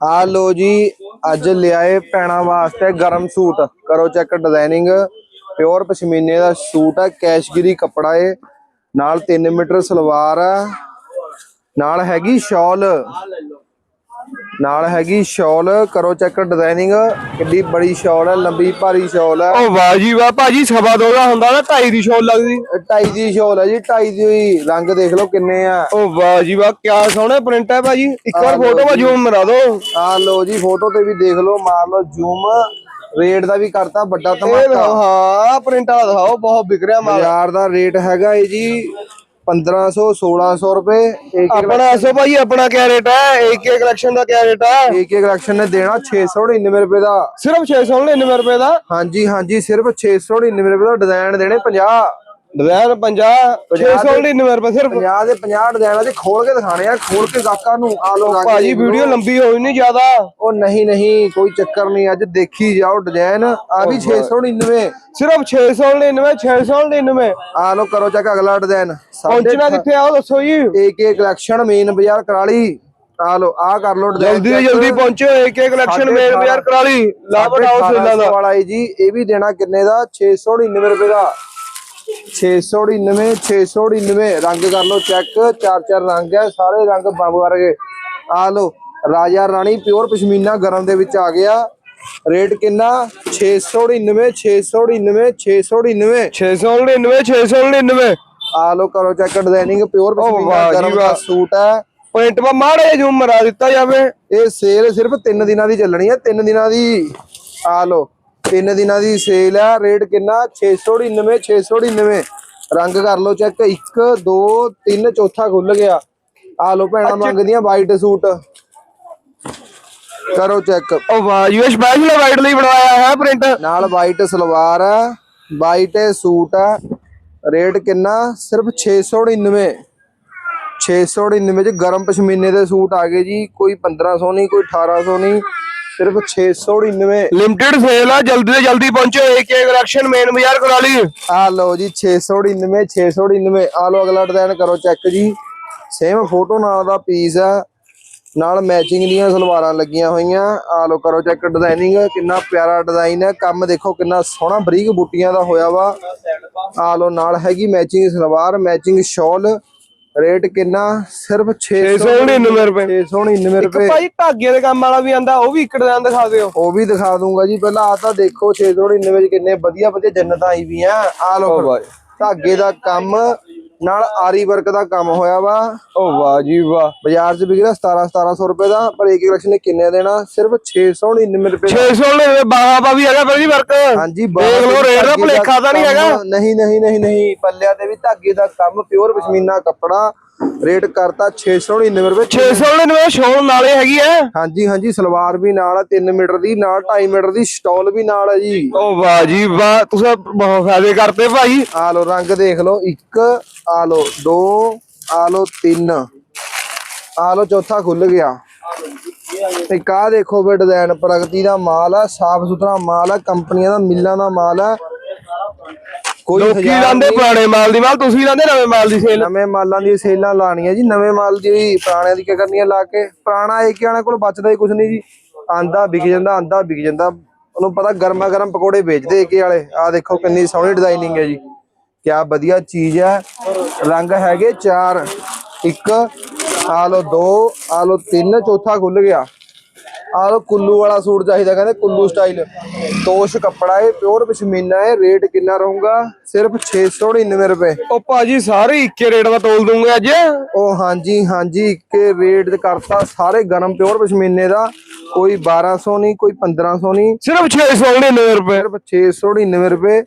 ਆ ਲੋ ਜੀ, ਅੱਜ ਲਿਆਏ ਪੈਣਾ ਵਾਸਤੇ ਗਰਮ ਸੂਟ। ਕਰੋ ਚੈੱਕ ਡਿਜ਼ਾਈਨਿੰਗ ਪਿਓਰ ਪਸ਼ਮੀਨੇ ਦਾ ਸੂਟ ਆ, ਕੈਸ਼ਗਰੀ ਕੱਪੜਾ ਏ। ਨਾਲ 3 ਮੀਟਰ ਸਲਵਾਰ ਆ। ਨਾਲ ਹੈਗੀ ਸ਼ਾਲ। ਨਾਲ ਹੈਗੀ ਸ਼ਾਲ ਕਰੋ ਚੈੱਕ ਡਿਜ਼ਾਈਨਿੰਗ ਕਿੱਡੀ ਬੜੀ ਸ਼ਾਲ ਹੈ ਲੰਬੀ ਭਾਰੀ ਸ਼ਾਲ ਹੈ। ਉਹ ਵਾਹ ਜੀ ਵਾਹ ਭਾਜੀ ਸਵਾ ਦੋ ਦਾ ਹੁੰਦਾ ਨਾ ਢਾਈ ਦੀ ਸ਼ੋਲ ਲੱਗਦੀ। ਢਾਈ ਦੀ ਸ਼ਾਲ ਹੈ ਜੀ ਢਾਈ ਦੀ ਹੋਈ ਰੰਗ ਦੇਖ ਲਓ ਕਿੰਨੇ ਆ। ਉਹ ਵਾਹ ਜੀ ਵਾਹ ਕਿਆ ਸੋਹਣਾ ਪ੍ਰਿੰਟ ਹੈ ਭਾਜੀ। ਇੱਕ ਵਾਰ ਫੋਟੋ ਵਾ ਜ਼ੂਮ ਮਰਾ ਦਿਓ ਆ ਲੋ ਜੀ ਫੋਟੋ ਤੇ ਵੀ ਦੇਖ ਲਓ ਮਾਰ ਲਓ ਜ਼ੂਮ ਰੇਟ ਦਾ ਵੀ ਕਰਤਾ ਵੱਡਾ ਇਹ ਧਮਾਕਾ। ਹਾਂ ਪ੍ਰਿੰਟ ਵਾਲਾ ਦਿਖਾਓ ਬਹੁਤ ਵਿਕ ਰਿਹਾ ਮਾਲ। ਬਾਜ਼ਾਰ ਦਾ ਰੇਟ ਹੈਗਾ ਏ ਜੀ 1500 1600 ਰੁਪਏ ਇੱਕ ਆਪਣਾ ਦੱਸੋ ਭਾਜੀ ਆਪਣਾ ਕਿਆ ਰੇਟ ਹੈ ਏਕੇ ਕਲੈਕਸ਼ਨ ਦਾ ਕਿਆ ਰੇਟ ਹੈ ਇੱਕ ਕਲੈਕਸ਼ਨ ਨੇ ਦੇਣਾ 699 ਰੁਪਏ ਦਾ। ਸਿਰਫ 699 ਰੁਪਏ ਦਾ? ਹਾਂਜੀ ਹਾਂਜੀ ਸਿਰਫ 699 ਰੁਪਏ ਦਾ ਡਿਜ਼ਾਈਨ ਦੇਣੇ 50 ਡਿਜ਼ਾਈਨ 50 699 ਰੁਪਏ ਸਿਰਫ। 50 ਦੇ 50 ਡਿਜ਼ਾਈਨਾਂ ਦੇ ਖੋਲ ਕੇ ਦਿਖਾਣੇ ਆ ਖੋਲ ਕੇ ਗਾਕਾਂ ਨੂੰ ਆ ਲੋ ਭਾਜੀ ਵੀਡੀਓ ਲੰਬੀ ਹੋਈ ਨਹੀਂ ਜ਼ਿਆਦਾ। ਉਹ ਨਹੀਂ ਨਹੀਂ ਕੋਈ ਚੱਕਰ ਨਹੀਂ ਅੱਜ ਦੇਖੀ ਜਾਓ ਡਿਜ਼ਾਈਨ ਆ ਵੀ 699 ਸਿਰਫ 699 699 ਆ ਲੋ ਕਰੋ ਚੱਕ ਅਗਲਾ ਡਿਜ਼ਾਈਨ ਪਹੁੰਚਣਾ ਕਿੱਥੇ ਆ ਉਹ ਦੱਸੋ ਜੀ। ਏਕ ਕਲੈਕਸ਼ਨ ਮੇਨ ਬਾਜ਼ਾਰ ਕਰਾਲੀ। ਆ ਲੋ ਆ ਕਰ ਲੋ ਜਲਦੀ ਜਲਦੀ ਪਹੁੰਚੋ ਏਕੇ ਕਲੈਕਸ਼ਨ ਮੇਨ ਬਾਜ਼ਾਰ ਕਰਾਲੀ। ਲਾ ਬਟਾਓ ਸੇਲਾਂ ਦਾ। ਵਾਲਾ ਜੀ ਇਹ ਵੀ ਦੇਣਾ ਕਿੰਨੇ ਦਾ? 699 ਰੁਪਏ ਦਾ। 699 699 ਰੰਗ ਕਰ ਲੋ ਚੈੱਕ ਚਾਰ ਚਾਰ ਰੰਗ ਹੈ ਸਾਰੇ ਰੰਗ ਬੰਬ ਵਰਗੇ ਆ ਲੋ ਰਾਜਾ ਰਾਣੀ ਪਿਓਰ ਪਸ਼ਮੀਨਾ ਗਰਮ ਦੇ ਵਿੱਚ ਆ ਗਿਆ। ਰੇਟ ਕਿੰਨਾ? 699 699 699 699 699 ਆ ਲੋ ਕਰੋ ਚੈੱਕ ਡਿਜ਼ਾਈਨਿੰਗ ਪਿਓਰ ਪਸ਼ਮੀਨਾ ਗਰਮ ਦਾ। ਸੂਟ ਹੈ। ਪੁਆਇੰਟ ਪਾ ਮਾੜੇ ਜੂਮ ਮਰਾ ਦਿੱਤਾ ਜਾਵੇ। ਇਹ ਸੇਲ ਸਿਰਫ 3 ਦਿਨਾਂ ਦੀ ਚੱਲਣੀ ਹੈ 3 ਦਿਨਾਂ ਦੀ ਆ ਲੋ 3 ਦਿਨਾਂ ਦੀ ਸੇਲ ਹੈ ਰੇਟ ਕਿੰਨਾ? 699 699 ਰੰਗ ਕਰ ਲੋ ਚੈੱਕ 1 2 3 ਚੌਥਾ ਖੁੱਲ ਗਿਆ। ਆ ਲੋ ਭੈਣਾਂ ਮੰਗਦੀਆਂ ਵਾਈਟ ਸੂਟ ਕਰੋ ਚੈੱਕ ਉਹ ਵਾਹ ਜੀ ਸਪੈਸ਼ਲ ਵਾਈਟ ਲਈ ਬਣਾਇਆ ਹੈ ਪ੍ਰਿੰਟ ਨਾਲ ਵਾਈਟ ਸਲਵਾਰ ਹੈ ਵਾਈਟ ਸੂਟ ਹੈ ਰੇਟ ਕਿੰਨਾ? ਸਿਰਫ 699 699 ਚ ਗਰਮ ਪਸ਼ਮੀਨੇ ਦੇ ਸੂਟ ਆ ਗਏ ਜੀ ਕੋਈ 1500 ਨਹੀਂ ਕੋਈ 1800 ਨਹੀਂ। ਸਿਰਫ 699 ਲਿਮਟਿਡ ਸੇਲ ਆ ਜਲਦੀ ਤੋਂ ਜਲਦੀ ਪਹੁੰਚੋ ਏਕੇ ਕਲੈਕਸ਼ਨ ਮੇਨ ਬਾਜ਼ਾਰ ਕਰਾਲੀ ਆ ਲਓ ਜੀ 699 699 ਆ ਲਓ ਅਗਲਾ ਡਿਜ਼ਾਈਨ ਕਰੋ ਚੈੱਕ ਜੀ। ਸੇਮ ਫੋਟੋ ਨਾਲ ਦਾ ਪੀਸ ਆ। ਨਾਲ ਮੈਚਿੰਗ ਦੀਆਂ ਸਲਵਾਰਾਂ ਲੱਗੀਆਂ ਹੋਈਆਂ। ਆ ਲਓ ਕਰੋ ਚੈੱਕ ਡਿਜ਼ਾਈਨਿੰਗ ਕਿੰਨਾ ਪਿਆਰਾ ਡਿਜ਼ਾਈਨ ਹੈ ਕੰਮ ਦੇਖੋ ਕਿੰਨਾ ਸੋਹਣਾ ਬਰੀਕ ਬੂਟੀਆਂ ਦਾ ਹੋਇਆ ਵਾ। ਆ ਲਓ ਨਾਲ ਹੈਗੀ matching salwar matching shawl rate ਕਿੰਨਾ? ਸਿਰਫ 699 ਰੁਪਏ। 699 ਇੱਕ ਰੁਪਏ। ਭਾਈ ਧਾਗੇ ਦੇ ਕੰਮ ਵਾਲਾ ਵੀ ਆਂਦਾ ਉਹ ਵੀ ਇੱਕ ਡਿਜ਼ਾਈਨ ਦਿਖਾ ਦਿਓ। ਉਹ ਵੀ ਦਿਖਾ ਦੂੰਗਾ ਜੀ। ਪਹਿਲਾਂ ਆ ਤਾਂ ਦੇਖੋ 699 ਵਿੱਚ ਕਿੰਨੇ ਵਧੀਆ ਵਧੀਆ ਜੰਨਤਾਂ ਆਈ ਵੀ ਆ ਆ ਲਓ। ਵਾਹ। ਧਾਗੇ ਦਾ ਕੰਮ ਨਾਲ ਆਰੀ ਵਰਕ ਦਾ ਕੰਮ ਹੋਇਆ ਵਾ। ਉਹ ਵਾਹ ਜੀ ਵਾਹ। ਬਾਜ਼ਾਰ 'ਚ ਵਿਕਦਾ 17 1700 ਰੁਪਏ ਦਾ ਪਰ ਇੱਕ ਕਲੈਕਸ਼ਨ ਨੇ ਕਿੰਨੇ ਦੇਣਾ? ਸਿਰਫ 699 ਰੁਪਏ ਦਾ। 699 ਬਾਹਾਂ ਪਾ ਵੀ ਹੈਗਾ ਭਾਜੀ ਵਰਕ। ਹਾਂਜੀ ਦੇਖ ਲਓ ਰੇਟ ਦਾ ਭੁਲੇਖਾ ਤਾਂ ਨਹੀਂ ਹੈਗਾ। ਨਹੀਂ ਨਹੀਂ ਨਹੀਂ ਨਹੀਂ ਪੱਲਿਆਂ ਤੇ ਵੀ ਧਾਗੇ ਦਾ ਕੰਮ ਪਿਓਰ ਪਸ਼ਮੀਨਾ ਕੱਪੜਾ। ਰੇਟ ਕਰਤਾ 699 ਰੁਪਏ 699 ਸ਼ੋਲ ਨਾਲੇ ਹੈਗੀ ਹੈ ਹਾਂਜੀ ਹਾਂਜੀ ਸਲਵਾਰ ਵੀ ਨਾਲ ਆ 3 ਮੀਟਰ ਦੀ ਨਾਲ 2.5 ਮੀਟਰ ਦੀ ਸਟਾਲ ਵੀ ਨਾਲ ਹੈ ਜੀ। ਉਹ ਵਾਹ ਜੀ ਵਾਹ ਤੁਸੀਂ ਬਹੁਤ ਫਾਇਦੇ ਕਰਤੇ ਭਾਈ। ਆ ਲੋ ਰੰਗ ਦੇਖ ਲਓ ਇੱਕ ਆ ਲੋ ਦੋ ਆ ਲੋ ਤਿੰਨ। ਆ ਲੋ ਚੌਥਾ ਖੁੱਲ ਗਿਆ। ਇੱਕ ਆ ਦੇਖੋ ਵੀ ਡਿਜ਼ਾਈਨ ਪ੍ਰਗਤੀ ਦਾ ਮਾਲ ਆ ਸਾਫ਼ ਸੁਥਰਾ ਮਾਲ ਆ ਕੰਪਨੀਆਂ ਦਾ ਮਿੱਲਾਂ ਦਾ ਮਾਲ ਆ। ਕੋਈ ਲੋਕੀ ਹਜ਼ਾਰ ਲਾਂਦੇ ਨਹੀਂ, ਪੁਰਾਣੇ ਮਾਲ ਦੀ ਮਾਲ ਤੁਸੀਂ ਲਾਂਦੇ ਨਵੇਂ ਮਾਲ ਦੀ ਸੇਲ? ਨਵੇਂ ਮਾਲਾਂ ਦੀ ਸੇਲਾਂ ਲਾਣੀਆਂ ਜੀ ਨਵੇਂ ਮਾਲ ਦੀ ਪੁਰਾਣਿਆਂ ਦੀ ਕੀ ਕਰਨੀਆਂ ਲਾ ਕੇ। ਪੁਰਾਣਾ ਏ ਕਿ ਕੋਲ ਬਚਦਾ ਹੀ ਕੁਝ ਨਹੀਂ ਜੀ। ਆਂਦਾ ਵਿਕ ਜਾਂਦਾ ਆਂਦਾ ਵਿਕ ਜਾਂਦਾ। ਉਹਨੂੰ ਪਤਾ ਗਰਮਾ ਗਰਮ ਪਕੌੜੇ ਵੇਚਦੇ ਏਕੇ ਵਾਲੇ। ਆ ਦੇਖੋ ਕਿੰਨੀ ਸੋਹਣੀ ਡਿਜ਼ਾਈਨਿੰਗ ਹੈ ਜੀ। ਕਿਆ ਵਧੀਆ ਚੀਜ਼ ਹੈ। ਰੰਗ ਹੈਗੇ ਚਾਰ। ਇੱਕ ਆ ਲੋ ਦੋ ਆ ਲੋ ਤਿੰਨ ਚੌਥਾ ਖੁੱਲ ਗਿਆ। ਆ ਲੋ ਕੁੱਲੂ ਵਾਲਾ ਸੂਟ ਚਾਹੀਦਾ ਕਹਿੰਦੇ ਕੁੱਲੂ ਸਟਾਈਲ ਤੋਸ਼ ਕੱਪੜਾ ਹੈ ਪਿਓਰ ਪਸ਼ਮੀਨਾ ਹੈ ਰੇਟ ਕਿੰਨਾ ਰਹੂਗਾ? ਸਿਰਫ 699 ਰੁਪਏ। ਉਹ ਭਾਜੀ ਸਾਰੇ ਇੱਕੇ ਰੇਟ ਦਾ ਤੋਲ ਦੂੰਗੇ ਅੱਜ? ਉਹ ਹਾਂਜੀ ਹਾਂਜੀ ਇੱਕੇ ਰੇਟ ਕਰਤਾ ਸਾਰੇ ਗਰਮ ਪਿਓਰ ਪਸ਼ਮੀਨੇ ਦਾ। ਕੋਈ 1200 ਨਹੀਂ ਕੋਈ 1500 ਨਹੀਂ। ਸਿਰਫ 699 ਰੁਪਏ। ਸਿਰਫ 699 ਰੁਪਏ।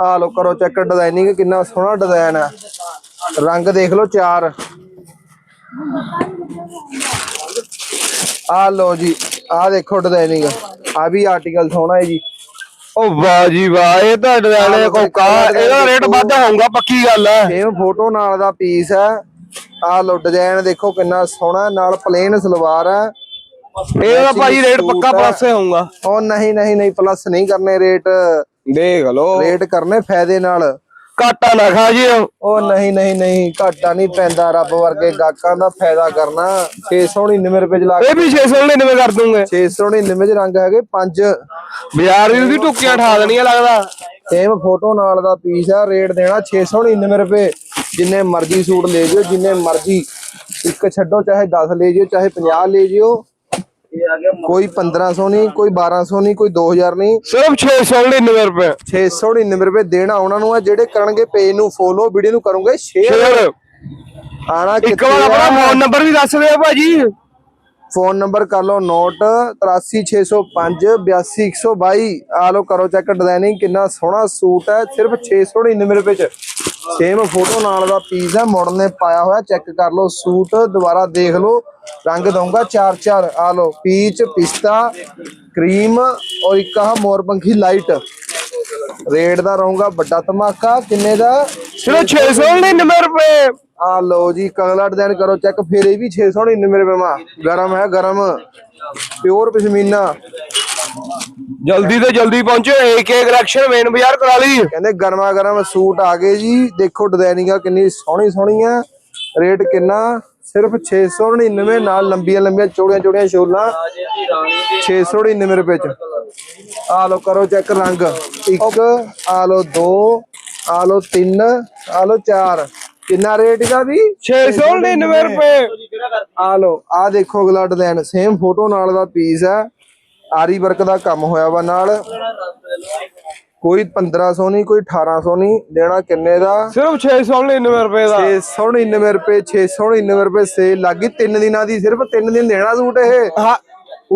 ਆ ਲੋ ਕਰੋ ਚੈੱਕ ਡਿਜ਼ਾਈਨਿੰਗ ਕਿੰਨਾ ਸੋਹਣਾ ਡਿਜ਼ਾਈਨ ਹੈ ਰੰਗ ਦੇਖ ਲਓ ਚਾਰ। ਆ ਲੋ ਜੀ ਆ ਦੇਖੋ ਡਿਜ਼ਾਈਨਿੰਗ ਆ। ਵੀ ਆਰਟੀਕਲ ਸੋਹਣਾ ਹੈ ਜੀ। ਉਹ ਵਾਹ ਜੀ ਵਾਹ ਇਹ ਤਾਂ ਡਿਜ਼ਾਈਨ ਕੋਕਾ ਇਹਦਾ ਰੇਟ ਵੱਧ ਹੋਊਗਾ ਪੱਕੀ ਗੱਲ ਹੈ। ਸੇਮ ਫੋਟੋ ਨਾਲ ਦਾ ਪੀਸ ਹੈ। ਆ ਲੋ ਡਿਜ਼ਾਈਨ ਦੇਖੋ ਕਿੰਨਾ ਸੋਹਣਾ ਨਾਲ ਪਲੇਨ ਸਲਵਾਰ ਹੈ। ਇਹਦਾ ਭਾਜੀ ਰੇਟ ਪੱਕਾ ਪਲੱਸ ਹੋਊਗਾ। ਉਹ ਨਹੀਂ ਨਹੀਂ ਨਹੀਂ ਪਲੱਸ ਨਹੀਂ ਕਰਨੇ ਰੇਟ ਦੇਖ ਲਓ। ਰੇਟ ਕਰਨੇ ਫਾਇਦੇ ਨਾਲ। ਘਾਟਾ ਨਾ ਖਾ ਜਿਓ। ਉਹ ਨਹੀਂ ਨਹੀਂ ਨਹੀਂ ਘਾਟਾ ਨਹੀਂ ਪੈਂਦਾ। ਰੱਬ ਵਰਗੇ ਗਾਹਕਾਂ ਦਾ ਫਾਇਦਾ ਕਰਨਾ। 699 ਰੁਪਏ ਚ ਲਾ ਕੇ ਇਹ ਵੀ 699 ਕਰ ਦੂੰਗੇ। 699 ਚ ਰੰਗ ਹੈਗੇ ਪੰਜ। ਬਾਜ਼ਾਰ ਦੀ ਉਹਦੀ ਟੁੱਕੀਆਂ ਠਾ ਦੇਣੀਆਂ ਲੱਗਦਾ। ਸੇਮ ਫੋਟੋ ਨਾਲ ਦਾ ਪੀਸ ਆ ਰੇਟ ਦੇਣਾ 699 ਰੁਪਏ। ਜਿੰਨੇ ਮਰਜ਼ੀ ਸੂਟ ਲੈ ਜਿਓ ਜਿੰਨੇ ਮਰਜ਼ੀ ਇੱਕ ਛੱਡੋ ਚਾਹੇ 10 ਲੈ ਜਿਓ ਚਾਹੇ 50 ਲੈ ਜਿਓ। ਕੋਈ 1500 ਨਹੀਂ ਕੋਈ 1200 ਨਹੀਂ ਕੋਈ 2000 ਨਹੀਂ। ਸਿਰਫ 699 ਰੁਪਏ। 699 ਰੁਪਏ ਦੇਣਾ ਉਹਨਾਂ ਨੂੰ ਆ ਜਿਹੜੇ ਕਰਨਗੇ ਪੇਜ ਨੂੰ ਫੋਲੋ ਵੀਡੀਓ ਨੂੰ ਕਰੋਗੇ ਸ਼ੇਅਰ ਸ਼ੇਅਰ ਆਣਾ ਇੱਕ ਵਾਰ ਆਪਣਾ ਫੋਨ ਨੰਬਰ ਵੀ ਦੱਸ ਦਿਓ ਭਾਜੀ। ਫੋਨ ਨੰਬਰ ਕਰ ਲਓ ਨੋਟ 83605 82122 ਆ ਲਓ, ਕਰੋ ਚੈੱਕ ਡਿਜ਼ਾਈਨਿੰਗ ਕਿੰਨਾ ਸੋਹਣਾ ਸੂਟ ਹੈ, ਸਿਰਫ 699 ਰੁਪਏ ਚ। ਸੇਮ ਫੋਟੋ ਨਾਲ ਦਾ ਪੀਸ ਹੈ ਮਾਡਲ ਨੇ ਪਾਇਆ ਹੋਇਆ ਚੈੱਕ ਕਰ ਲਓ ਸੂਟ, ਦੁਬਾਰਾ ਦੇਖ ਲਓ, ਰੰਗ ਦਊਂਗਾ ਚਾਰ ਚਾਰ। ਆ ਲਓ ਪੀਚ ਪਿਸਤਾ ਕਰੀਮ ਔਰ ਇੱਕ ਆਹ ਮੋਰਪੰਖੀ ਲਾਈਟ ਰੇਟ ਦਾ ਰਹੂਗਾ ਵੱਡਾ ਧਮਾਕਾ, ਕਿੰਨੇ ਦਾ? ਸਿਰਫ 699 ਰੁਪਏ। ਆ ਲਓ ਜੀ ਕਗਲਾ ਡਿਜ਼ਾਈਨ ਕਰੋ ਚੈੱਕ ਫਿਰ ਇਹ ਵੀ 699 ਰੁਪਏ ਮਾ। ਗਰਮ ਹੈ ਗਰਮ। ਪਿਓਰ ਪਸ਼ਮੀਨਾ। ਜਲਦੀ ਤੋਂ ਜਲਦੀ ਪਹੁੰਚੋ ਏਕੇ ਕਲੈਕਸ਼ਨ ਮੇਨ ਬਾਜ਼ਾਰ ਕਰਾ ਲਈ। ਕਹਿੰਦੇ ਗਰਮਾ ਗਰਮ ਸੂਟ ਆ ਗਏ ਜੀ। ਦੇਖੋ ਡਿਜ਼ਾਈਨਿੰਗ ਕਿੰਨੀ ਸੋਹਣੀ ਸੋਹਣੀ ਆ। ਰੇਟ ਕਿੰਨਾ? ਸਿਰਫ 699 ਨਾਲ ਲੰਬੀਆਂ ਲੰਬੀਆਂ ਚੌੜੀਆਂ ਚੌੜੀਆਂ ਸ਼ੋਲਾਂ। 699 ਰੁਪਏ ਚ। ਆ ਲਓ ਕਰੋ ਚੈੱਕ ਰੰਗ। ਇੱਕ ਆ ਲਓ ਦੋ ਆ ਲਓ ਤਿੰਨ ਆ ਲਓ ਚਾਰ। ਕਿੰਨਾ ਰੇਟ ਇਹਦਾ ਵੀ? 699 ਰੁਪਏ। ਆ ਲਓ ਆ ਦੇਖੋ ਅਗਲਾ ਡਿਜ਼ਾਈਨ ਸੇਮ ਫੋਟੋ ਨਾਲ ਦਾ ਪੀਸ ਹੈ। ਆਰੀ ਵਰਕ ਦਾ ਕੰਮ ਹੋਇਆ ਵਾ ਨਾਲ। ਕੋਈ 1500 ਨਹੀਂ ਕੋਈ 1800 ਨਹੀਂ। ਦੇਣਾ ਕਿੰਨੇ ਦਾ? ਸਿਰਫ 699 ਰੁਪਏ ਦਾ। 699 ਰੁਪਏ 699 ਰੁਪਏ ਸੇਲ ਲੱਗੀ ਤਿੰਨ ਦਿਨਾਂ ਦੀ ਸਿਰਫ ਤਿੰਨ ਦਿਨ ਦੇਣਾ ਸੂਟ ਇਹ। ਹਾਂ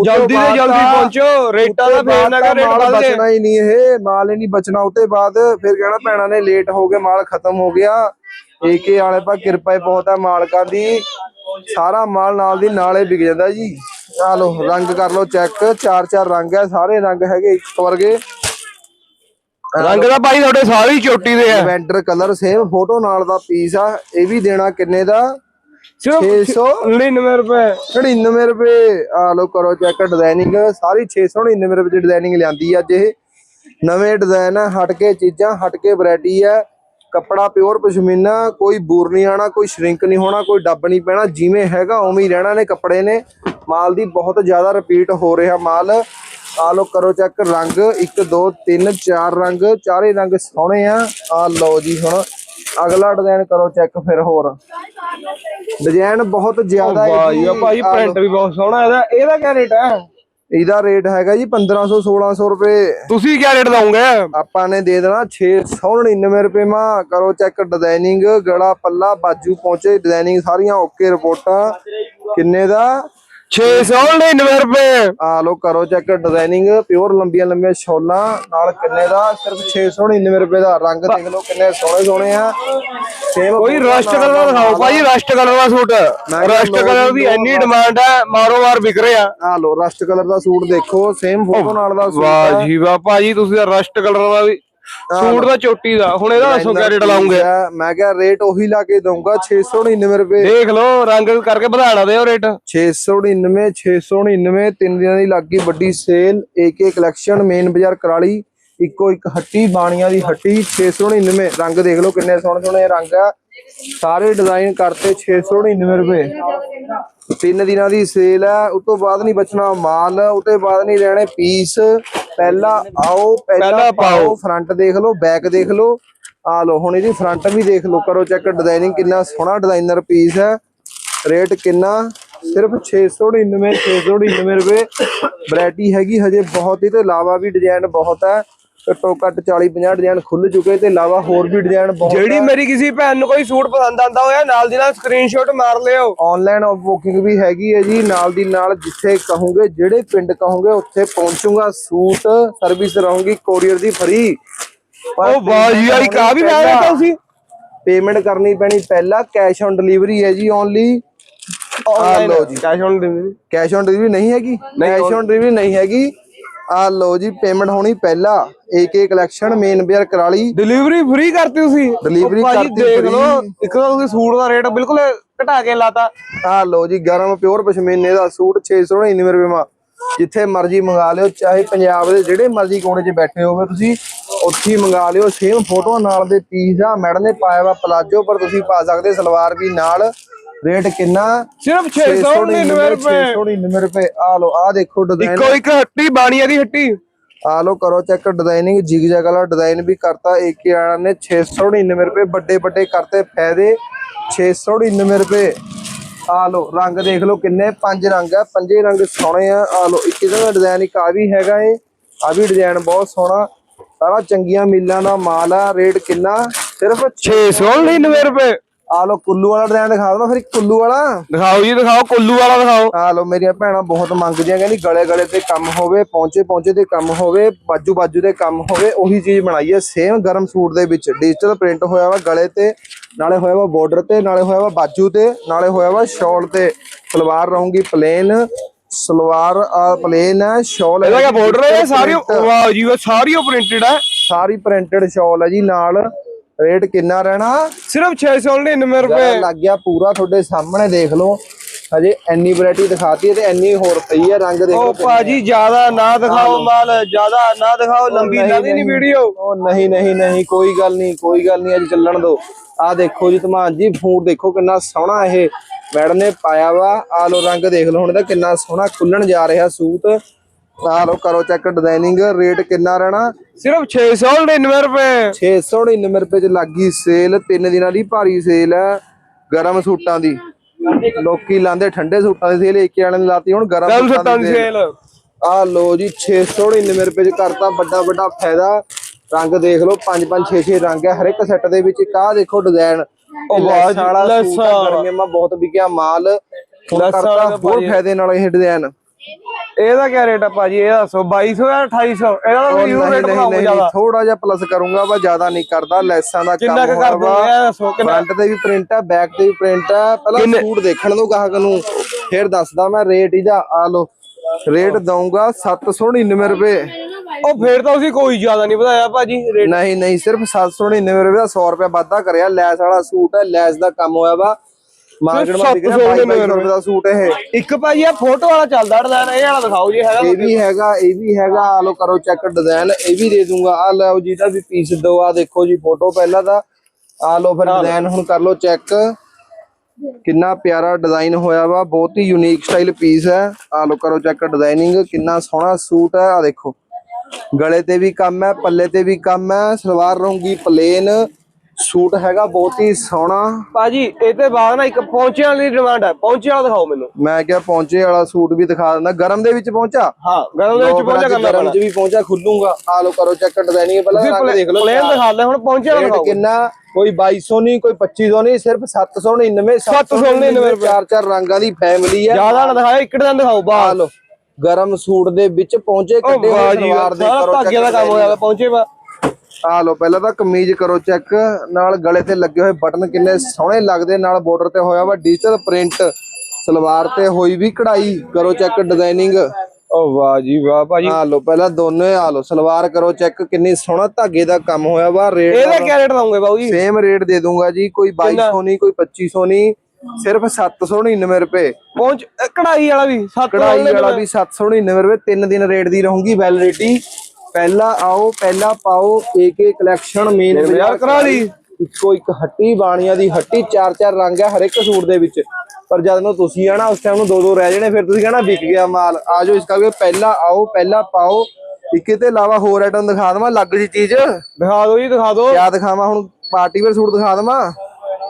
ਜਲਦੀ ਤੋਂ ਜਲਦੀ ਪਹੁੰਚੋ। ਰੇਟਾਂ ਦਾ ਫੇਰ ਨਾ ਬਾਅਦ ਰੇਟ ਬਚਣਾ ਹੀ ਨਹੀਂ ਇਹ। ਮਾਲ ਹੀ ਨਹੀਂ ਬਚਣਾ। ਉਤੇ ਬਾਅਦ ਫਿਰ ਕਹਿਣਾ ਭੈਣਾਂ ਨੇ ਲੇਟ ਹੋ ਗਏ ਮਾਲ ਖਤਮ ਹੋ ਗਿਆ। ਏਕੇ ਵਾਲੇ ਪਾ ਕਿਰਪਾ ਹੀ ਬਹੁਤ ਹੈ ਮਾਲਕਾਂ ਦੀ। ਸਾਰਾ ਮਾਲ ਨਾਲ ਦੀ ਨਾਲੇ ਵਿਕ ਜਾਂਦਾ ਜੀ। ਆ ਲੋ ਰੰਗ ਕਰ ਲੋ ਚੈੱਕ। ਚਾਰ ਚਾਰ ਰੰਗ ਹੈ ਸਾਰੇ ਰੰਗ ਹੈਗੇ ਇੱਕ ਵਰਗੇ। ਰੰਗ ਦਾ ਭਾਈ ਤੁਹਾਡੇ ਸਾਰੀ ਚੋਟੀ ਦੇ ਆ। ਲੈਵੈਂਡਰ ਕਲਰ ਸੇਮ ਫੋਟੋ ਨਾਲ ਦਾ ਪੀਸ ਆ। ਇਹ ਵੀ ਦੇਣਾ ਕਿੰਨੇ ਦਾ? ਸਿਰਫ 699 ਰੁਪਏ। 99 ਰੁਪਏ। ਆ ਲੋ ਕਰੋ ਚੈੱਕ ਡਿਜ਼ਾਈਨਿੰਗ ਸਾਰੀ 699 ਰੁਪਏ ਦੀ ਡਿਜ਼ਾਈਨਿੰਗ ਲਿਆਂਦੀ ਆ ਅੱਜ ਇਹ। ਨਵੇਂ ਡਿਜ਼ਾਈਨ ਆ ਹਟ ਕੇ ਚੀਜ਼ਾਂ ਹਟ ਕੇ ਵੈਰਾਈਟੀ ਆ। ਕੱਪੜਾ ਪਿਓਰ ਪਸ਼ਮੀਨਾ ਕੋਈ ਬੂਰ ਨਹੀਂ ਆਣਾ ਕੋਈ ਸ਼ਰਿੰਕ ਨਹੀਂ ਹੋਣਾ ਕੋਈ ਡੱਬ ਨਹੀਂ ਪੈਣਾ ਜਿਵੇਂ ਹੈਗਾ ਉਵੇਂ ਹੀ ਰਹਿਣਾ ਨੇ ਕੱਪੜੇ ਨੇ। ਮਾਲ ਦੀ ਬਹੁਤ ਜ਼ਿਆਦਾ ਰਿਪੀਟ ਹੋ ਰਿਹਾ ਮਾਲ। ਆ ਲੋ ਕਰੋ ਚੈੱਕ ਰੰਗ 1 2 3 4 ਰੰਗ ਚਾਰੇ ਰੰਗ ਸੋਹਣੇ ਆ। ਆ ਲਓ ਜੀ ਹੁਣ ਅਗਲਾ ਡਿਜ਼ਾਈਨ ਕਰੋ ਚੈੱਕ ਫਿਰ ਹੋਰ। ਡਿਜ਼ਾਈਨ ਬਹੁਤ ਜ਼ਿਆਦਾ ਹੈ ਭਾਈ। ਪ੍ਰਿੰਟ ਵੀ ਬਹੁਤ ਸੋਹਣਾ ਇਹਦਾ ਇਹਦਾ ਕੀ ਰੇਟ ਹੈ ਇਹਦਾ ਰੇਟ ਹੈਗਾ ਜੀ 1500 1600 ਰੁਪਏ। ਤੁਸੀਂ ਕੀ ਰੇਟ ਲਾਉਂਗੇ? ਆਪਾਂ ਨੇ ਦੇ ਦੇਣਾ 699 ਰੁਪਏ ਮਾ। ਕਰੋ ਚੈੱਕ ਡਿਜ਼ਾਈਨਿੰਗ ਗਲਾ ਪੱਲਾ ਬਾਜੂ ਪਹੁੰਚੇ ਡਿਜ਼ਾਈਨਿੰਗ ਸਾਰੀਆਂ ਓਕੇ ਰਿਪੋਰਟਾਂ। ਕਿੰਨੇ ਦਾ? 699 ਰੁਪਏ। ਆ ਲੋ ਕਰੋ ਚੈੱਕ ਡਿਜ਼ਾਈਨਿੰਗ ਪਿਓਰ ਲੰਬੀਆਂ ਲੰਬੀਆਂ ਸ਼ੋਲਾਂ ਨਾਲ ਕਿੰਨੇ ਦਾ? ਸਿਰਫ 699 ਰੁਪਏ ਦਾ। ਰੰਗ ਦੇਖ ਲਓ ਕਿੰਨੇ ਸੋਹਣੇ ਸੋਹਣੇ ਆ। ਕੋਈ ਰਸਟ ਕਲਰ ਦਾ ਦਿਖਾਓ ਭਾਈ ਰਸਟ ਕਲਰ ਦਾ ਸੂਟ। ਕਿਹਾ ਰਸਟ ਲਓ ਕਲਰ ਜੀ, ਦੀ ਲਓ ਇੰਨੀ ਡਿਮਾਂਡ ਹੈ ਮਾਰੋ ਮਾਰ ਵਿਕ ਰਿਹਾ। ਆ ਲੋ ਰਸਟ ਕਲਰ ਦਾ ਸੂਟ ਦੇਖੋ ਸੇਮ ਫੋਟੋ ਨਾਲ ਦਾ ਸੂਟ ਵਾਹ ਆ। ਜੀ ਵਾਹ ਭਾਜੀ ਤੁਸੀਂ ਤਾਂ ਰਸਟ ਕਲਰ ਦਾ ਵੀ ਸੂਟ ਦਾ ਚੋਟੀ ਦਾ ਹੁਣ ਇਹਦਾ ਦੱਸੋ ਕਿਆ ਰੇਟ ਲਾਉਂਗੇ ਮੈਂ ਕਿਹਾ ਰੇਟ ਉਹੀ ਲਾ ਕੇ ਦਊਂਗਾ 699 ਰੁਪਏ। ਦੇਖ ਲਓ ਰੰਗ ਕਰਕੇ ਵਧਾਣਾ ਦਿਓ ਰੇਟ 699 699 ਤਿੰਨ ਦਿਨਾਂ ਦੀ ਲੱਗੀ ਵੱਡੀ ਸੇਲ ਏਕੇ ਕਲੈਕਸ਼ਨ ਮੇਨ ਬਾਜ਼ਾਰ ਕਰਾਲੀ ਇੱਕੋ ਇੱਕ ਹੱਟੀ ਬਾਣੀਆਂ ਦੀ ਹੱਟੀ 699 ਰੰਗ ਦੇਖ ਲਓ ਕਿੰਨੇ ਸੋਹਣੇ ਸੋਹਣੇ ਰੰਗ ਆ। ਸਾਰੇ ਡਿਜ਼ਾਈਨ ਕਰਤੇ 699 ਰੁਪਏ। ਤਿੰਨ ਦਿਨਾਂ ਦੀ ਸੇਲ ਹੈ ਉਸ ਤੋਂ ਬਾਅਦ ਨਹੀਂ ਬਚਣਾ ਮਾਲ ਉਸ ਤੋਂ ਬਾਅਦ ਨਹੀਂ ਰਹਿਣੇ ਪੀਸ ਪਹਿਲਾਂ ਆਓ ਪਹਿਲਾਂ। ਪਾਓ। ਫਰੰਟ ਦੇਖ ਲਓ ਬੈਕ ਦੇਖ ਲਓ। ਆ ਲਓ ਹੁਣ ਇਹਦੀ ਫਰੰਟ ਵੀ ਦੇਖ ਲਓ ਕਰੋ ਚੈੱਕ ਡਿਜ਼ਾਈਨਿੰਗ ਕਿੰਨਾ ਸੋਹਣਾ ਡਿਜ਼ਾਈਨਰ ਪੀਸ ਹੈ। ਰੇਟ ਕਿੰਨਾ? ਸਿਰਫ 699 699 ਰੁਪਏ। ਵੈਰਾਈਟੀ ਹੈਗੀ ਹਜੇ ਬਹੁਤ ਹੀ ਤੇ ਇਲਾਵਾ ਵੀ ਡਿਜ਼ਾਈਨ ਬਹੁਤ ਹੈ। ਘੱਟੋ ਘੱਟ 40 50 ਡਿਜ਼ਾਈਨ ਖੁੱਲ ਚੁੱਕੇ ਤੇ ਇਲਾਵਾ ਹੋਰ ਵੀ ਡਿਜ਼ਾਈਨ ਬਹੁਤ ਜਿਹੜੀ ਮੇਰੀ ਕਿਸੇ ਭੈਣ ਨੂੰ ਕੋਈ ਸੂਟ ਪਸੰਦ ਆਂਦਾ ਹੋਇਆ ਨਾਲ ਦੀ ਨਾਲ ਸਕਰੀਨਸ਼ਾਟ ਮਾਰ ਲਿਓ। ਆਨਲਾਈਨ ਬੁਕਿੰਗ ਵੀ ਹੈਗੀ ਹੈ ਜੀ ਨਾਲ ਦੀ ਨਾਲ ਜਿੱਥੇ ਕਹੋਗੇ ਜਿਹੜੇ ਪਿੰਡ ਕਹੋਗੇ ਉੱਥੇ ਪਹੁੰਚੂਗਾ ਸੂਟ ਸਰਵਿਸ ਰਹੂਗੀ ਕੋਰੀਅਰ ਦੀ ਫ੍ਰੀ ਉਹ ਵਾਹ ਜੀ ਆਈ ਕਾ ਵੀ ਮੈਂ ਕਹਿੰਦਾ ਤੁਸੀਂ? ਪੇਮੈਂਟ ਕਰਨੀ ਪੈਣੀ ਪਹਿਲਾਂ ਕੈਸ਼ ਔਨ ਡਿਲੀਵਰੀ ਹੈ ਜੀ ਓਨਲੀ ਆ ਲਓ ਜੀ। Cash on delivery cash on delivery ਨਹੀਂ ਹੈਗੀ? ਕੈਸ਼ ਔਨ ਡਿਲੀਵਰੀ ਨਹੀਂ ਹੈਗੀ। ਆ ਲਓ ਜੀ ਪੇਮੈਂਟ ਹੋਣੀ ਪਹਿਲਾਂ। ਏਕੇ ਕਲੈਕਸ਼ਨ ਮੇਨ ਬਾਜ਼ਾਰ ਕਰਾਲੀ ਡਿਲੀਵਰੀ ਫ੍ਰੀ ਕਰਤੀ ਤੁਸੀਂ? Delivery ਭਾਜੀ ਕਰਤੀ ਦੇਖ free। ਲਓ ਇੱਕ ਤਾਂ ਤੁਸੀਂ ਸੂਟ ਦਾ ਰੇਟ ਬਿਲਕੁਲ ਘਟਾ ਕੇ ਲਾਤਾ। ਆ ਲਓ ਜੀ ਗਰਮ ਪਿਓਰ ਪਸ਼ਮੀਨੇ ਦਾ ਸੂਟ 699 ਰੁਪਏ ਮਾ। ਜਿੱਥੇ ਮਰਜ਼ੀ ਮੰਗਾ ਲਿਓ ਚਾਹੇ ਪੰਜਾਬ ਦੇ ਜਿਹੜੇ ਮਰਜ਼ੀ ਕੋਨੇ 'ਚ ਬੈਠੇ ਹੋਵੇ ਤੁਸੀਂ ਉੱਥੇ ਹੀ ਮੰਗਾ ਲਿਓ। ਸੇਮ ਫੋਟੋ ਨਾਲ ਦੇ ਪੀਸ ਆ ਮੈਡਮ ਨੇ ਪਾਇਆ ਵਾ ਪਲਾਜੋ ਪਰ ਤੁਸੀਂ ਪਾ ਸਕਦੇ ਸਲਵਾਰ ਵੀ ਨਾਲ। ਰੇਟ ਕਿੰਨਾ? ਸਿਰਫ 699 ਰੁਪਏ। 699 ਰੁਪਏ। ਆ ਲਓ ਆ ਦੇਖੋ ਡਿਜ਼ਾਈਨ ਇੱਕੋ ਇੱਕ ਹੱਟੀ ਬਾਣੀਆਂ ਦੀ ਹੱਟੀ। ਆ ਲਓ, ਕਰੋ ਚੈੱਕ ਡਿਜ਼ਾਈਨਿੰਗ ਜਿਗ ਜਗ ਵਾਲਾ ਡਿਜ਼ਾਈਨ ਵੀ ਕਰਤਾ ਏਕੇ ਵਾਲਾ ਨੇ 699 ਰੁਪਏ, ਵੱਡੇ ਵੱਡੇ ਕਰਤੇ, ਫਾਇਦੇ 699 ਰੁਪਏ। ਆ ਲਓ, ਰੰਗ ਦੇਖ ਲਓ ਕਿੰਨੇ, ਪੰਜ ਰੰਗ ਆ, ਪੰਜੇ ਰੰਗ ਸੋਹਣੇ ਆ। ਆ ਲਓ, ਇੱਕ ਇਹਦਾ ਡਿਜ਼ਾਈਨ ਇੱਕ ਆ ਵੀ ਹੈਗਾ ਏ ਆ ਵੀ ਡਿਜ਼ਾਈਨ ਬਹੁਤ ਸੋਹਣਾ। ਸਾਰਾ ਚੰਗੀਆਂ ਮਿੱਲਾਂ ਦਾ ਮਾਲ ਆ ਰੇਟ ਕਿੰਨਾ? ਸਿਰਫ 699 ਰੁਪਏ। ਆ ਲਓ ਕੁੱਲੂ ਵਾਲਾ ਡਿਜ਼ਾਈਨ ਦਿਖਾ ਦਵਾਂ ਫਿਰ ਕੁੱਲੂ ਵਾਲਾ। ਦਿਖਾਓ ਜੀ ਦਿਖਾਓ ਕੁੱਲੂ ਵਾਲਾ ਦਿਖਾਓ। ਆ ਲਓ ਮੇਰੀਆਂ ਭੈਣਾਂ ਬਹੁਤ ਮੰਗਦੀਆਂ ਕਹਿੰਦੀ ਗਲੇ ਗਲੇ ਤੇ ਕੰਮ ਹੋਵੇ ਪੌਂਚੇ ਪੌਂਚੇ ਤੇ ਕੰਮ ਹੋਵੇ ਬਾਜੂ ਬਾਜੂ ਤੇ ਕੰਮ ਹੋਵੇ ਉਹੀ ਚੀਜ਼ ਬਣਾਈ ਹੈ ਸੇਮ ਗਰਮ ਸੂਟ ਦੇ ਵਿੱਚ। ਡਿਜੀਟਲ ਪ੍ਰਿੰਟ ਹੋਇਆ ਵਾ ਗਲੇ ਤੇ ਨਾਲੇ ਹੋਇਆ ਵਾ ਬਾਰਡਰ ਤੇ ਨਾਲੇ ਹੋਇਆ ਵਾ ਬਾਜੂ ਤੇ ਨਾਲੇ ਹੋਇਆ ਵਾ ਸ਼ਾਲ ਤੇ। ਸਲਵਾਰ ਰਹੂਗੀ ਪਲੇਨ ਸਲਵਾਰ ਪਲੇਨ ਹੈ ਸ਼ਾਲ ਇਹਦਾ ਕੀ ਬਾਰਡਰ ਹੈ? ਸਾਰੀ ਵਾਹ ਜੀ ਸਾਰੀ ਪ੍ਰਿੰਟਡ ਹੈ। ਸਾਰੀ ਪ੍ਰਿੰਟਡ ਸ਼ਾਲ ਹੈ ਜੀ ਨਾਲ ਰੇਟ ਕਿੰਨਾ ਰਹਿਣਾ? ਸਿਰਫ 699 ਰੁਪਏ। ਲੱਗ ਗਿਆ ਪੂਰਾ ਤੁਹਾਡੇ ਸਾਹਮਣੇ ਦੇਖ ਲਓ। ਹਜੇ ਐਨੀ ਵੈਰਾਈਟੀ ਦਿਖਾਤੀ ਹੈ ਤੇ ਐਨੀ ਹੋਰ ਪਈ ਹੈ ਰੰਗ ਦੇਖੋ ਉਹ ਭਾਜੀ ਜ਼ਿਆਦਾ ਨਾ ਦਿਖਾਓ ਮਾਲ ਜ਼ਿਆਦਾ ਨਾ ਦਿਖਾਓ ਲੰਬੀ ਨਹੀਂ, ਨਾ ਦੀ ਨਹੀਂ ਨਹੀਂ। ਵੀਡੀਓ ਉਹ ਨਹੀਂ ਨਹੀਂ ਨਹੀਂ ਕੋਈ ਗੱਲ ਨਹੀਂ ਕੋਈ ਗੱਲ ਨਹੀਂ ਅੱਜ ਚੱਲਣ ਦੋ ਆ ਦੇਖੋ ਜੀ ਧਮਾਨ ਜੀ ਫੂਡ ਦੇਖੋ ਕਿੰਨਾ ਸੋਹਣਾ ਇਹ। ਮੈਡਮ ਨੇ ਪਾਇਆ ਵਾ। ਆ ਲੋ ਰੰਗ ਦੇਖ ਲਓ ਹੁਣ ਇਹਦਾ ਕਿੰਨਾ ਸੋਹਣਾ ਖੁੱਲਣ ਜਾ ਰਿਹਾ ਸੂਟ ਆ ਲੋ ਕਰੋ ਚੈੱਕ ਡਿਜ਼ਾਈਨਿੰਗ ਰੇਟ ਕਿੰਨਾ ਰਹਿਣਾ? ਸਿਰਫ 699 ਰੁਪਏ। 699 ਰੁਪਏ ਚ ਲੱਗੀ ਸੇਲ ਤਿੰਨ ਦਿਨਾਂ ਦੀ ਭਾਰੀ ਸੇਲ ਹੈ ਗਰਮ ਸੂਟਾਂ ਦੀ। ਲੋਕੀ ਲਾਂਦੇ ਠੰਡੇ ਸੂਟਾਂ ਦੀ ਸੇਲ ਏਕੇ ਵਾਲਿਆਂ ਨੇ ਲਾਤੀ ਹੁਣ ਗਰਮ ਸੱਤਾਂ ਦੀ ਸੇਲ ਆ ਲੋ ਜੀ 699 ਰੁਪਏ ਚ ਕਰਤਾ ਵੱਡਾ ਵੱਡਾ ਫਾਇਦਾ। ਰੰਗ ਦੇਖ ਲਓ 5 5 6 6 ਰੰਗ ਹੈ ਹਰ ਇੱਕ ਸੈੱਟ ਦੇ ਵਿੱਚ ਇੱਕ ਆਹ ਦੇਖੋ ਡਿਜ਼ਾਈਨ ਉਹ ਵਾਹ ਜੀ, ਵਾਲਾ ਸੂਟ ਆ, ਗਰਮੀਆਂ ਮਾ ਬਹੁਤ ਵਿਕਿਆ ਮਾਲ। ਕਰਤਾ ਹੋਰ। ਫਾਇਦੇ ਨਾਲ ਇਹ ਡਿਜ਼ਾਈਨ ਇਹਦਾ ਕੀ ਰੇਟ ਆ ਭਾਜੀ? ਇਹ ਦੱਸੋ 2200 ਜਾਂ 2800 ਇਹਦਾ ਤਾਂ ਯੂ ਰੇਟ ਬਣਾਉਂਗਾ ਜ਼ਿਆਦਾ। ਥੋੜਾ ਜਿਹਾ ਪਲੱਸ ਕਰੂੰਗਾ ਵਾ ਜ਼ਿਆਦਾ ਨਹੀਂ ਕਰਦਾ ਲੈਸਾਂ ਦਾ ਕੰਮ ਕਿੰਨਾ ਕਰ। ਦੋਗੇ ਫਰੰਟ ਤੇ ਵੀ ਪ੍ਰਿੰਟ ਆ ਬੈਕ ਤੇ ਵੀ ਪ੍ਰਿੰਟ ਆ। ਪਹਿਲਾਂ ਸੂਟ ਦੇਖਣ ਦੋ ਗਾਹਕ ਨੂੰ ਫਿਰ ਦੱਸਦਾ ਮੈਂ ਰੇਟ ਇਹਦਾ ਆ ਲੋ ਰੇਟ ਦਊਂਗਾ 799 ਰੁਪਏ। ਉਹ ਫੇਰ ਤਾਂ ਤੁਸੀਂ ਕੋਈ ਜ਼ਿਆਦਾ ਨਹੀਂ ਵਧਾਇਆ ਭਾਜੀ ਰੇਟ ਨਹੀਂ ਨਹੀਂ ਸਿਰਫ 799 ਰੁਪਏ ਦਾ 100 ਰੁਪਏ ਵਾਧਾ ਕਰਿਆ। ਲੈਸ ਵਾਲਾ ਸੂਟ ਹੈ ਲੈਸ ਦਾ ਕੰਮ ਹੋਇਆ ਵਾ। ਮਾਰਕੀਟ ਵਿੱਚ ਵਿਕ ਰਿਹਾ 2200 ਰੁਪਏ ਦਾ ਸੂਟ ਇਹ। ਇੱਕ ਭਾਜੀ ਆ ਫੋਟੋ ਵਾਲਾ ਚੱਲਦਾ ਡਿਜ਼ਾਈਨ ਇਹ ਵਾਲਾ ਦਿਖਾਓ ਜੀ ਹੈਗਾ ਇਹ ਵੀ ਹੈਗਾ ਇਹ ਵੀ ਹੈਗਾ ਆ ਲੋ ਕਰੋ ਚੈੱਕ ਡਿਜ਼ਾਈਨ ਇਹ ਵੀ ਦੇ ਦੂੰਗਾ। ਆ ਲਓ ਜੀ ਦਾ ਵੀ ਪੀਸ ਦੋ ਆ ਦੇਖੋ ਜੀ ਫੋਟੋ ਪਹਿਲਾਂ ਦਾ। ਆ ਲੋ ਫਿਰ ਡਿਜ਼ਾਈਨ ਹੁਣ ਕਰ ਲੋ ਚੈੱਕ ਕਿੰਨਾ ਪਿਆਰਾ ਡਿਜ਼ਾਈਨ ਹੋਇਆ ਵਾ ਬਹੁਤ ਹੀ ਯੂਨੀਕ ਸਟਾਈਲ ਪੀਸ ਹੈ। ਆ ਲੋ ਕਰੋ ਚੈੱਕ ਡਿਜ਼ਾਈਨਿੰਗ ਕਿੰਨਾ ਸੋਹਣਾ ਸੂਟ ਹੈ ਆ ਦੇਖੋ। ਗਲੇ ਤੇ ਵੀ ਕੰਮ ਹੈ ਪੱਲੇ ਤੇ ਵੀ ਕੰਮ ਹੈ ਸਲਵਾਰ ਰਹੂੰਗੀ ਪਲੇਨ ਸੂਟ ਹੈਗਾ ਬਹੁਤ ਹੀ ਸੋਹਣਾ। ਭਾਜੀ ਇਹ ਤੇ ਬਾਅਦ ਨਾ ਇੱਕ ਪਹੁੰਚੇ ਵਾਲੀ ਡਿਮਾਂਡ ਹੈ। ਪਹੁੰਚੇ ਵਾਲਾ ਦਿਖਾਓ ਮੈਨੂੰ। ਮੈਂ ਕਿਹਾ ਪਹੁੰਚੇ ਵਾਲਾ ਸੂਟ ਵੀ ਦਿਖਾ ਦਿੰਦਾ। ਗਰਮ ਦੇ ਵਿੱਚ ਪਹੁੰਚਾ? ਹਾਂ ਗਰਮ ਦੇ ਵਿੱਚ ਪਹੁੰਚਾ ਕਰਨਾ ਗਰਮ ਚ ਵੀ ਪਹੁੰਚਾ ਖੁੱਲੂਗਾ। ਆ ਲੋ ਕਰੋ ਚੈੱਕ ਡਿਜ਼ਾਈਨਿੰਗ ਪਹਿਲਾਂ ਰੰਗ ਦੇਖ ਲਓ। ਪਲੇਨ ਦਿਖਾ ਲੈ ਹੁਣ ਪਹੁੰਚੇ ਵਾਲਾ ਦਿਖਾਓ। ਕਿੰਨਾ? ਕੋਈ 2200 ਨਹੀਂ ਕੋਈ 2500 ਨਹੀਂ ਸਿਰਫ 799 799 ਚਾਰ ਚਾਰ ਰੰਗਾਂ ਦੀ ਫੈਮਿਲੀ ਹੈ। ਜ਼ਿਆਦਾ ਨਾ ਦਿਖਾਓ ਇੱਕ ਡਿਜ਼ਾਈਨ ਦਿਖਾਓ ਆ ਬਾਹਰ ਲੋ ਗਰਮ ਸੂਟ ਦੇ ਵਿੱਚ ਪਹੁੰਚੇ ਕੱਢੇ ਹੋਏ ਸਲਵਾਰ ਦੇ ਕਰੋ ਧਾਗੇ ਦਾ ਕੰਮ ਹੋਇਆ ਪਹੁੰਚੇ ਵਾ। ਆ ਲੋ ਪਹਿਲਾਂ ਤਾਂ ਕਮੀਜ਼ ਕਰੋ ਚੈੱਕ ਨਾਲ ਗਲੇ ਤੇ ਲੱਗੇ ਹੋਏ ਬਟਨ ਕਿੰਨੇ ਸੋਹਣੇ ਲੱਗਦੇ ਨਾਲ ਬਾਰਡਰ ਤੇ ਹੋਇਆ ਵਾ ਡਿਜੀਟਲ ਪ੍ਰਿੰਟ ਸਲਵਾਰ ਤੇ ਹੋਈ ਵੀ ਕਢਾਈ ਕਰੋ ਚੈੱਕ ਡਿਜ਼ਾਈਨਿੰਗ ਓ ਵਾਹ ਜੀ ਵਾਹ ਭਾਜੀ। ਆ ਲੋ ਪਹਿਲਾਂ ਦੋਨੇ ਆ ਲੋ ਸਲਵਾਰ ਕਰੋ ਚੈੱਕ ਕਿੰਨੀ ਸੋਹਣਾ ਧਾਗੇ ਦਾ ਕੰਮ ਹੋਇਆ ਵਾ ਰੇਟ ਇਹਦਾ ਕੀ ਰੇਟ ਦਵਾਂਗੇ ਬਾਊ ਜੀ? ਸੇਮ ਰੇਟ ਦੇ ਦੂੰਗਾ ਜੀ ਕੋਈ 2200 ਨਹੀਂ ਕੋਈ 2500 ਨਹੀਂ ਸਿਰਫ 799 ਰੁਪਏ। ਪਹੁੰਚ ਕਢਾਈ ਵਾਲਾ ਵੀ ਕਢਾਈ ਵਾਲਾ ਵੀ 799 ਰੁਪਏ ਤਿੰਨ ਦਿਨ ਰੇਟ ਦੀ ਰਹੂਗੀ ਵੈਲਿਡਿਟੀ ਪਹਿਲਾ ਆਓ ਪਹਿਲਾ ਪਾਓ ਏਕੇ ਕਲੈਕਸ਼ਨ ਮੇਨ ਬਾਜ਼ਾਰ ਕਰਾ ਲਈ। ਇੱਕੋ ਇੱਕ ਹੱਟੀ ਬਾਣੀਆਂ ਦੀ ਹੱਟੀ ਚਾਰ ਚਾਰ ਰੰਗ ਹੈ ਹਰ ਇੱਕ ਸੂਟ ਦੇ ਵਿੱਚ। ਪਰ ਜਦ ਨੂੰ ਤੁਸੀਂ ਆਣਾ ਉਸ ਟਾਈਮ ਨੂੰ ਦੋ ਦੋ ਰਹਿ ਜਾਣੇ ਫਿਰ ਤੁਸੀਂ ਕਹਣਾ ਵਿਕ ਗਿਆ ਮਾਲ। ਆਜੋ ਇਸ ਕਰਕੇ ਪਹਿਲਾ ਆਓ ਪਹਿਲਾ ਪਾਓ। ਇੱਕੇ ਤੇ ਇਲਾਵਾ ਹੋਰ ਆਈਟਮ ਦਿਖਾ ਦਵਾਂ ਲੱਗ ਜੀ ਚੀਜ਼। ਦਿਖਾ ਦਿਓ ਜੀ ਦਿਖਾ ਦਿਓ। ਕਿਆ ਦਿਖਾਵਾਂ ਹੁਣ? ਪਾਰਟੀ ਵੇਅਰ ਸੂਟ ਦਿਖਾ ਦਵਾਂ?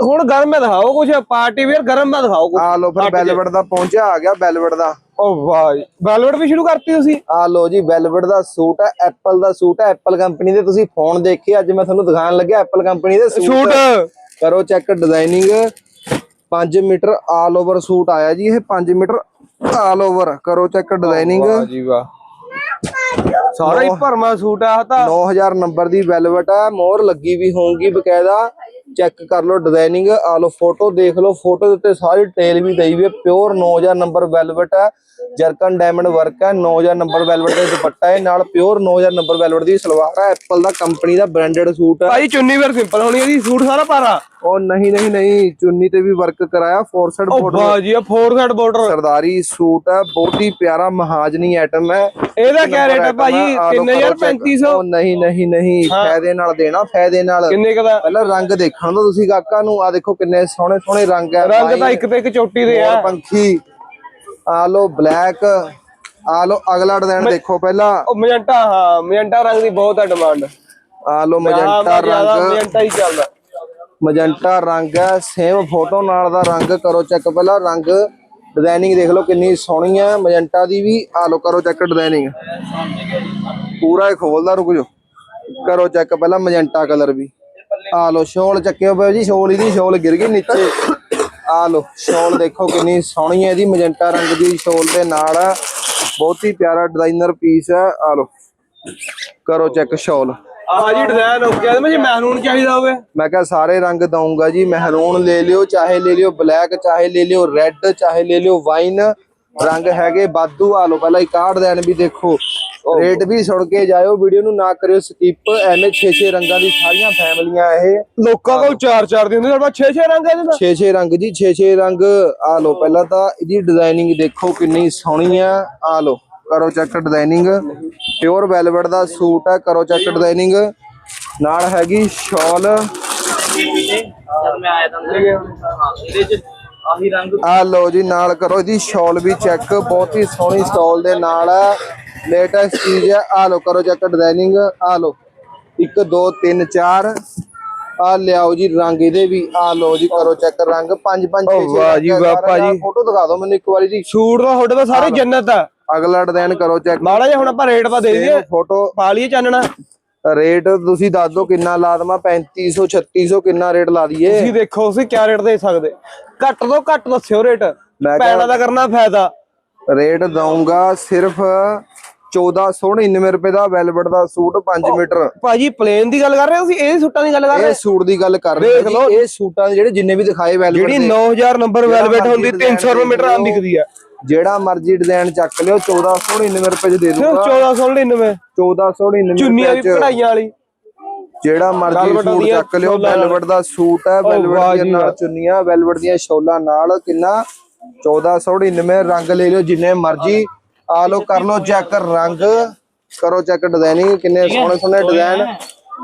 ਹੁਣ ਗਰਮ ਮੈਂ ਦਿਖਾਓ ਕੁਝ ਪਾਰਟੀ ਵੇਅਰ ਗਰਮ ਮੈਂ ਦਿਖਾਓ ਕੁਝ ਆ ਲੋ ਫਿਰ ਵੈਲਵਟ ਦਾ ਪਹੁੰਚਿਆ ਆ ਗਿਆ ਵੈਲਵਟ ਦਾ। ਓ ਵਾਹ ਵੈਲਵਟ ਵੀ ਸ਼ੁਰੂ ਕਰਤੀ ਤੁਸੀਂ? ਆ ਲੋ ਜੀ ਵੈਲਵਟ ਦਾ ਸੂਟ ਹੈ ਐਪਲ ਦਾ ਸੂਟ ਹੈ ਐਪਲ ਕੰਪਨੀ ਦੇ ਤੁਸੀਂ ਫੋਨ ਦੇਖੇ ਅੱਜ ਮੈਂ ਤੁਹਾਨੂੰ ਦਿਖਾਉਣ ਲੱਗਿਆ ਐਪਲ ਕੰਪਨੀ ਦੇ ਸ਼ੂਟ। ਕਰੋ check designing. 5 metre all over suit ਆਇਆ ਜੀ ਇਹ 5 ਮੀਟਰ ਆਲ ਓਵਰ ਕਰੋ ਚੈੱਕ ਡਿਜ਼ਾਈਨਿੰਗ। ਵਾਹ ਜੀ ਵਾਹ। ਸਾਰਾ ਹੀ ਭਰਮਾ ਸੂਟ ਆ ਤਾਂ। 9000 ਨੰਬਰ ਦੀ ਵੈਲਵਟ ਹੈ ਮੋਹਰ ਲੱਗੀ ਵੀ ਹੋਊਗੀ ਬਕਾਇਦਾ। ਚੈੱਕ ਕਰ ਲਓ ਡਿਜ਼ਾਈਨਿੰਗ ਆ ਲਓ ਫੋਟੋ ਦੇਖ ਲਓ ਫੋਟੋ ਦੇ ਉੱਤੇ ਸਾਰੀ ਡਿਟੇਲ ਵੀ ਦਈ ਵੀ ਪਿਓਰ ਪਿਓਰ 9000 ਨੰਬਰ ਵੈਲਵਟ ਹੈ। ਜਰਕਨ ਡਾਇਮੰਡ ਵਰਕ ਹੈ 9000 ਨੰਬਰ ਵੈਲਵਟ ਦੇ ਦੁਪੱਟਾ ਹੈ ਨਾਲ ਪਿਓਰ 9000 ਨੰਬਰ ਵੈਲਵਟ ਦੀ ਸਲਵਾਰ ਹੈ ਐਪਲ ਦਾ ਕੰਪਨੀ ਦਾ ਬ੍ਰਾਂਡਡ ਸੂਟ ਹੈ। ਭਾਜੀ ਚੁੰਨੀ ਵੇਰ ਸਿੰਪਲ ਹੋਣੀ ਇਹਦੀ ਸੂਟ ਸਾਰਾ ਪਾਰਾ। ਉਹ ਨਹੀਂ ਨਹੀਂ ਨਹੀਂ ਚੁੰਨੀ ਤੇ ਵੀ ਵਰਕ ਕਰਾਇਆ ਫੋਰ ਸਾਈਡ ਬਾਰਡਰ ਵਾਹ ਜੀ ਆ ਫੋਰ ਸਾਈਡ ਬਾਰਡਰ ਸਰਦਾਰੀ ਸੂਟ ਹੈ ਬਹੁਤ ਹੀ ਪਿਆਰਾ ਮਹਾਜਨੀ ਆਈਟਮ ਹੈ। ਇਹਦਾ ਕਿਆ ਰੇਟ ਹੈ ਭਾਜੀ? 3500 ਉਹ ਨਹੀਂ ਨਹੀਂ ਨਹੀਂ ਫਾਇਦੇ ਨਾਲ ਦੇਣਾ ਫਾਇਦੇ ਨਾਲ। ਕਿੰਨੇ ਕਦਾ ਪਹਿਲਾਂ ਰੰਗ ਦੇਖਣ ਦੋ ਤੁਸੀਂ ਗਾਹਕਾਂ ਨੂੰ ਆ ਦੇਖੋ ਕਿੰਨੇ ਸੋਹਣੇ ਸੋਹਣੇ ਰੰਗ ਹੈ ਰੰਗ ਤਾਂ ਇੱਕ ਤੇ ਇੱਕ ਚੋਟੀ ਦੇ ਆ। ਪੰਖੀ ਆ ਲੋ ਬਲੈਕ ਆ ਲੋ ਅਗਲਾ ਡਿਜ਼ਾਈਨ ਦੇਖੋ ਪਹਿਲਾਂ। ਉਹ ਮਜੰਟਾ ਹਾਂ ਮਜੰਟਾ ਰੰਗ ਦੀ ਬਹੁਤ ਹੈ ਡਿਮਾਂਡ ਆ ਲੋ ਮਜੰਟਾ ਰੰਗ। ਮਜੰਟਾ ਹੀ ਚੱਲਦਾ। ਮਜੰਟਾ ਰੰਗ ਹੈ ਸੇਮ ਫੋਟੋ ਨਾਲ ਦਾ ਰੰਗ ਕਰੋ ਚੈੱਕ ਪਹਿਲਾਂ ਰੰਗ ਡਿਜ਼ਾਈਨਿੰਗ ਦੇਖ ਲਓ ਕਿੰਨੀ ਸੋਹਣੀ ਹੈ ਮਜੰਟਾ ਦੀ ਵੀ ਆ ਲੋ ਕਰੋ ਚੈੱਕ ਡਿਜ਼ਾਈਨਿੰਗ ਪੂਰਾ ਹੀ ਖੋਲਦਾ ਰੁਕ ਜਾਓ। ਕਰੋ ਚੈੱਕ ਪਹਿਲਾਂ ਮਜੰਟਾ ਕਲਰ ਵੀ। ਆ ਲੋ ਸ਼ੋਲ ਚੱਕਿਓ ਪਿਓ ਜੀ ਸ਼ੋਲ ਇਹਦੀ ਸ਼ੋਲ ਗਿਰ ਗਈ ਨੀਚੇ। ਆ ਲੋ ਸ਼ੋਲ ਦੇਖੋ ਕਿੰਨੀ ਸੋਹਣੀ ਹੈ ਇਹਦੀ ਮਜੰਟਾ ਰੰਗ ਦੀ ਸ਼ੋਲ ਦੇ ਨਾਲ। ਬਹੁਤ ਹੀ ਪਿਆਰਾ ਡਿਜ਼ਾਈਨਰ ਪੀਸ ਹੈ ਆ ਲੋ ਕਰੋ ਚੈੱਕ ਸ਼ੋਲ। ਭਾਜੀ ਡਿਜ਼ਾਈਨ ਹੋ ਗਿਆ। ਮੈਂ ਜੀ ਮਹਿਰੂਨ ਚਾਹੀਦਾ ਹੋਵੇ। ਮੈਂ ਕਿਹਾ ਸਾਰੇ ਰੰਗ ਦਊਂਗਾ ਜੀ। ਮਹਿਰੂਨ ਲੈ ਲਿਓ ਚਾਹੇ ਲੈ ਲਿਓ ਬਲੈਕ ਚਾਹੇ ਲੈ ਲਿਓ ਰੈੱਡ ਚਾਹੇ ਲੈ ਲਿਓ ਵਾਈਨ ਰੰਗ ਹੈਗੇ ਬਾਦੂ ਆ। ਲਓ ਪਹਿਲਾਂ ਇੱਕ ਆਹ ਡਿਜ਼ਾਈਨ ਵੀ ਦੇਖੋ। ਰੇਟ ਵੀ ਸੁਣ ਕੇ ਜਾਇਓ ਵੀਡੀਓ ਨੂੰ ਨਾ ਕਰਿਓ ਸਕਿਪ ਐਵੇਂ 6-6 ਰੰਗਾਂ ਦੀ ਸਾਰੀਆਂ ਫੈਮਲੀਆਂ ਇਹ। ਲੋਕਾਂ ਕੋਲ ਚਾਰ ਚਾਰ ਦਿਨ ਦੇ ਸਾਡੇ 6 6 ਰੰਗ ਹੈ ਇਹਦੇ 6-6 ਰੰਗ ਜੀ 6-6 ਰੰਗ। ਆ ਲਓ ਪਹਿਲਾਂ ਤਾਂ ਇਹਦੀ ਡਿਜ਼ਾਈਨਿੰਗ ਦੇਖੋ ਕਿੰਨੀ ਸੋਹਣੀ ਆ। ਆ ਲਓ ਕਰੋ ਚੈੱਕ ਡਿਜ਼ਾਈਨਿੰਗ ਪਿਓਰ ਵੈਲਵਟ ਦਾ ਸੂਟ ਹੈ ਕਰੋ ਚੈੱਕ ਡਿਜ਼ਾਈਨਿੰਗ ਨਾਲ ਹੈਗੀ ਸ਼ਾਲ ਜਦ ਮੈਂ ਆਇਆ ਤਾਂ ਇਹਦੇ ਚ ਆਹੀ ਰੰਗ ਆ ਲਓ ਜੀ ਨਾਲ ਕਰੋ ਇਹਦੀ ਸ਼ਾਲ ਵੀ ਚੈੱਕ ਬਹੁਤ ਹੀ ਸੋਹਣੀ ਸਟਾਲ ਦੇ ਨਾਲ ਹੈ ਲੇਟੈਸਟ ਚੀਜ਼ ਹੈ ਆ ਲਓ ਕਰੋ ਚੈੱਕ ਡਿਜ਼ਾਈਨਿੰਗ ਆ ਲਓ। 1 2 3 4 ਆ ਲਿਆਓ ਜੀ ਰੰਗ ਇਹਦੇ ਵੀ ਆ ਲਓ ਜੀ ਕਰੋ ਚੈੱਕ ਰੰਗ। 5 5 6 ਵਾਹ ਜੀ ਵਾਹ ਭਾਜੀ। ਫੋਟੋ ਦਿਖਾ ਦਿਓ ਮੈਨੂੰ ਇੱਕ ਵਾਰੀ ਜੀ। ਸੂਟ ਦਾ ਤੁਹਾਡੇ ਕੋਲ ਸਾਰੀ ਜੰਨਤ ਆ। ਅਗਲਾ ਡਿਜ਼ਾਈਨ ਕਰੋ ਚੈੱਕ ਮਾੜਾ ਜਿਹਾ ਹੁਣ ਆਪਾਂ ਰੇਟ ਪਾ ਦੇ ਦਈਏ। ਫੋਟੋ ਪਾ ਲਈਏ ਚਾਨਣਾ। ਰੇਟ ਤੁਸੀਂ ਦੱਸ ਦਿਓ ਕਿੰਨਾ ਲਾ ਦਵਾਂ 3500 3600 ਕਿੰਨਾ ਰੇਟ ਲਾ ਦਈਏ। ਤੁਸੀਂ ਦੇਖੋ ਤੁਸੀਂ ਕਿਆ ਰੇਟ ਦੇ ਸਕਦੇ। ਘੱਟ ਤੋਂ ਘੱਟ ਦੱਸਿਓ ਰੇਟ। ਪੈਣਾ ਦਾ ਕਰਨਾ ਫਾਇਦਾ। ਰੇਟ ਦਊਂਗਾ ਸਿਰਫ 1499 ਰੁਪਏ ਦਾ ਵੈਲਵਟ ਦਾ ਸੂਟ 5 ਮੀਟਰ। ਭਾਜੀ ਪਲੇਨ ਦੀ ਗੱਲ ਕਰ ਰਹੇ ਹੋ ਤੁਸੀਂ? ਇਹ ਸੂਟਾਂ ਦੀ ਗੱਲ ਕਰ ਰਹੇ ਇਹ ਸੂਟ ਦੀ ਗੱਲ ਕਰ ਰਹੇ ਦੇਖ ਹਾਂ ਲਓ। ਇਹ ਸੂਟਾਂ ਦੇ ਜਿਹੜੇ ਜਿੰਨੇ ਵੀ ਦਿਖਾਏ ਵੈਲਵਟ ਜਿਹੜੀ ਦੇ 9000 ਨੰਬਰ ਵੈਲਵੇਟ ਹੁੰਦੀ ਮਰਜ਼ੀ 300 ਰੁਪਏ ਮੀਟਰ ਆਮ ਵਿਕਦੀ ਆ। ਜਿਹੜਾ ਮਰਜ਼ੀ ਡਿਜ਼ਾਈਨ ਚੱਕ ਲਿਓ 1499 ਰੁਪਏ ਚ ਦੇ ਦੂੰਗਾ। 1499 1499 ਚੁੰਨੀਆਂ ਵੀ ਕਢਾਈਆਂ ਵਾਲੀ। ਜਿਹੜਾ ਮਰਜ਼ੀ ਵੈਲਵਟ ਸੂਟ ਚੱਕ ਲਿਓ। ਵੈਲਵਟ ਦਾ ਸੂਟ ਹੈ ਵੈਲਵਟ ਦੀਆਂ ਨਾਲ। ਚੁੰਨੀਆਂ ਵੈਲਵਟ ਦੀਆਂ ਸ਼ੋਲਾਂ ਨਾਲ ਕਿੰਨਾ? 1499 ਰੰਗ ਲੈ ਲਿਓ ਜਿੰਨੇ ਮਰਜ਼ੀ। ਆ ਲਓ ਕਰ ਲਓ ਚੈੱਕ ਰੰਗ। ਕਰੋ ਚੈੱਕ ਡਿਜ਼ਾਈਨਿੰਗ ਕਿੰਨੇ ਸੋਹਣੇ ਸੋਹਣੇ ਡਿਜ਼ਾਈਨ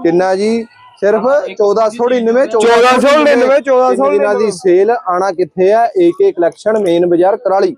ਕਿੰਨਾ ਜੀ? ਸਿਰਫ 1499 1499, 1499 ਦਿਨਾਂ ਦੀ ਸੇਲ ਆਣਾ ਕਿੱਥੇ ਆ? ਏਕੇ ਕਲੈਕਸ਼ਨ ਮੇਨ ਬਾਜ਼ਾਰ ਕਰਾਲੀ